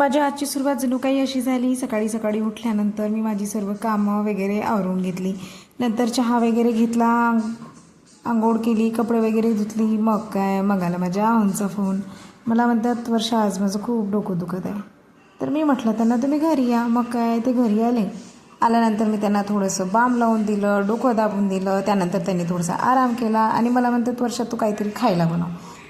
माझ्या आजची सुरुवात जणू काही अशी झाली सकाळी सकाळी उठल्यानंतर मी माझी सर्व कामं वगैरे आवरून घेतली. नंतर चहा वगैरे घेतला आंघोळ केली कपडे वगैरे धुतली मग काय मग आला माझ्या आहोंचा फोन. मला म्हणतात वर्षा आज माझं खूप डोकं दुखत आहे. तर मी म्हटलं त्यांना तुम्ही घरी या. मग काय ते घरी आले. आल्यानंतर मी त्यांना थोडंसं बाम लावून दिलं डोकं दाबून दिलं. त्यानंतर त्यांनी थोडासा आराम केला आणि मला म्हणतात वर्षा तू काहीतरी खायला बनव.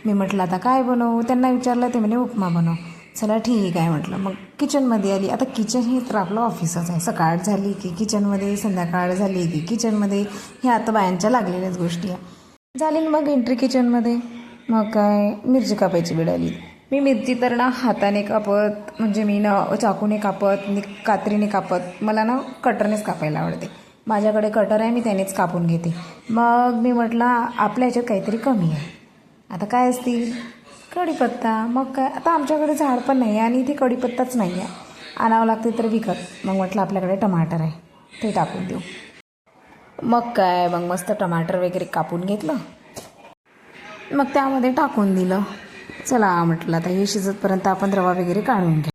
मी म्हटलं आता काय बनवू? त्यांना विचारलं ते म्हणे उपमा बनव. चला ठीक आहे म्हटलं. मग किचनमध्ये आली. आता किचन हे तर आपलं ऑफिसच आहे. सकाळ झाली की किचनमध्ये संध्याकाळ झाली की किचनमध्ये ह्या आता बायांच्या लागलेल्याच गोष्टी आहे. झाली मग एंट्री किचनमध्ये मग काय? मिरची कापायची वेळ आली. मी मिरची तर ना हाताने कापत म्हणजे मी ना चाकूने कापत नि कात्रीने कापत. मला ना कटरनेच कापायला आवडते. माझ्याकडे कटर आहे मी त्यानेच कापून घेते. मग मी म्हटलं आपल्या ह्याच्यात काहीतरी कमी आहे. आता काय असतील? कढीपत्ता. मग काय आता आमच्याकडे झाड पण नाही आहे आणि इथे कढीपत्ताच नाही आहे. आणावं लागते तर विकत. मग म्हटलं आपल्याकडे टमाटर आहे. ते टाकून देऊ. मग काय मग मस्त टमाटर वगैरे कापून घेतलं. मग त्यामध्ये टाकून दिलं. चला म्हटलं आता हे शिजतपर्यंत आपण रवा वगैरे काढून घ्या.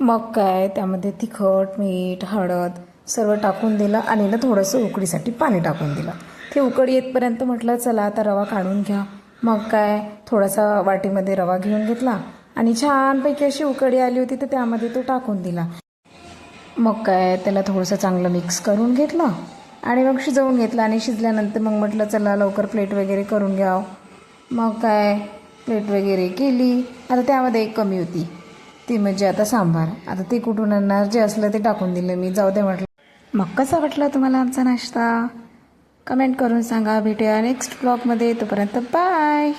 मग काय त्यामध्ये तिखट मीठ हळद सर्व टाकून दिलं आणि ना थोडंसं उकडीसाठी पाणी टाकून दिलं. ते उकड येतपर्यंत म्हटलं चला आता रवा काढून घ्या. मग काय थोडासा वाटीमध्ये रवा घेऊन घेतला आणि छानपैकी अशी उकडी आली होती तर त्यामध्ये तो टाकून दिला. मग काय त्याला थोडंसं चांगलं मिक्स करून घेतलं आणि मग शिजवून घेतलं आणि शिजल्यानंतर मग म्हटलं चला लवकर प्लेट वगैरे करून घ्याव. मग काय प्लेट वगैरे केली. आता त्यामध्ये एक कमी होती. ती म्हणजे आता सांबार. आता ते कुठून आणणार? जे असलं ते टाकून दिलं मी. जाऊ दे म्हटलं. मग कसा वाटला तुम्हाला आमचा नाश्ता? कमेंट करून सांगा. भेटूया नेक्स्ट ब्लॉगमध्ये. तोपर्यंत बाय.